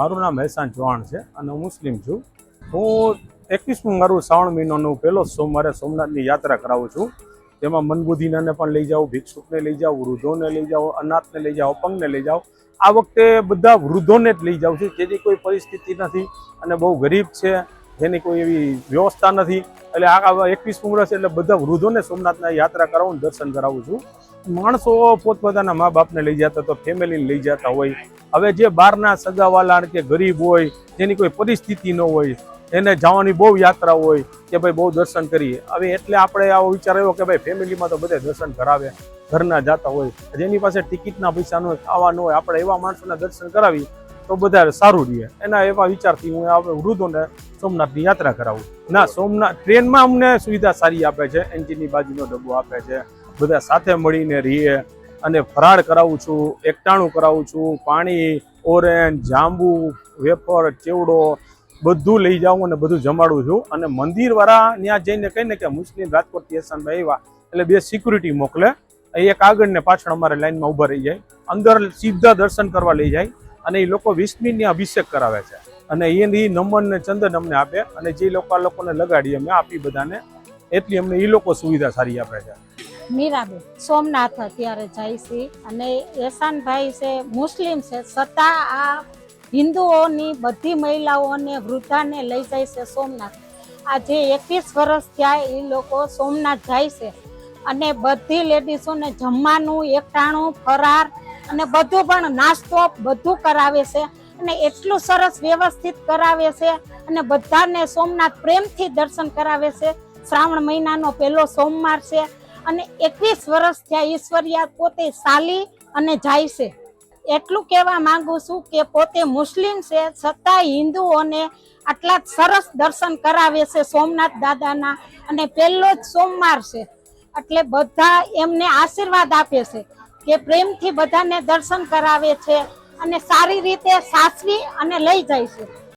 મારું નામ મહેસાન ચૌહાણ છે અને હું મુસ્લિમ છું. હું એકવીસમું મારું શ્રાવણ મહિનાનું પહેલો સોમવારે સોમનાથની યાત્રા કરાવું છું. તેમાં મનબુદ્ધિનાને પણ લઈ જાઓ ભિક્ષુકને લઈ જાઓ વૃદ્ધોને લઈ જાઓ અનાથને લઈ જાઓ અપંગને લઈ જાઓ આ વખતે બધા વૃદ્ધોને જ લઈ જાઉં છું. જેની કોઈ પરિસ્થિતિ નથી અને બહુ ગરીબ છે, જેની કોઈ એવી વ્યવસ્થા નથી. એટલે આ એકવીસ ઉમર છે એટલે બધા વૃદ્ધોને સોમનાથના યાત્રા કરાવું દર્શન કરાવું છું. માણસો પોતપોતાના મા બાપને લઈ જતા તો ફેમિલીને લઈ જતા હોય. હવે જે બહારના સગાવાલા કે ગરીબ હોય, જેની કોઈ પરિસ્થિતિ ન હોય, એને જવાની બહુ યાત્રા હોય કે ભાઈ બહુ દર્શન કરીએ. હવે એટલે આપણે આવો વિચાર આવ્યો કે ભાઈ ફેમિલીમાં તો બધે દર્શન કરાવે, ઘરના જતા હોય. જેની પાસે ટિકિટના પૈસા ન હોય, ખાવા ન હોય, આપણે એવા માણસોના દર્શન કરાવી તો બધા સારું રહે. એના એવા વિચારથી હું આપણે વૃદ્ધોને સોમનાથની યાત્રા કરાવું. ના, સોમનાથ ટ્રેનમાં અમને સુવિધા સારી આપે છે, એન્જિનની બાજુનો ડબ્બો આપે છે, બધા સાથે મળીને રહીએ અને ફરાળ કરાવું છું, એકટાણું કરાવું છું, પાણી, ઓરેન્જ, જાંબુ, વેફર, ચેવડો, બધું લઈ જાઉં અને બધું જમાડું છું. અને મંદિરવાળા ત્યાં જઈને કહીને કે મુસ્લિમ રાજકોટ સ્ટેશનમાં આવ્યા, એટલે બે સિક્યુરિટી મોકલે. એક આગળ ને પાછળ અમારે લાઈનમાં ઊભા રહી જાય. અંદર સીધા દર્શન કરવા લઈ જાય. અને એ લોકો મિનિટની અભિષેક કરાવે છે. અને એ નમન ને ચંદન અમને આપે અને જે લોકો આ લોકોને લગાડીએ અમે આપી બધાને એટલી અમને એ લોકો સુવિધા સારી આપે છે. મીરાબેન, સોમનાથ અત્યારે જાય છે અને એહસાનભાઈ છે, મુસ્લિમ છે છતાં આ હિન્દુઓની બધી મહિલાઓને, વૃદ્ધાને લઈ જાય છે સોમનાથ. આજે એકવીસ વર્ષ થયા એ લોકો સોમનાથ જાય છે. અને બધી લેડીઝોને જમવાનું, એકટાણું, ફરાર અને બધું પણ નાસ્તો બધું કરાવે છે અને એટલું સરસ વ્યવસ્થિત કરાવે છે અને બધાને સોમનાથ પ્રેમથી દર્શન કરાવે છે. શ્રાવણ મહિનાનો પહેલો સોમવાર છે અને એકવીસ વર્ષ થયા ઈશ્વરિયા પોતે સાલી અને જાય છે. એટલું કહેવા માંગુ છું કે પોતે મુસ્લિમ છે છતાં હિન્દુઓને આટલા સરસ દર્શન કરાવે છે સોમનાથ દાદાના અને પહેલો જ સોમવાર છે. એટલે બધા એમને આશીર્વાદ આપે છે. કે પ્રેમથી બધાને દર્શન કરાવે છે અને સારી રીતે સાચવી અને લઈ જાય છે.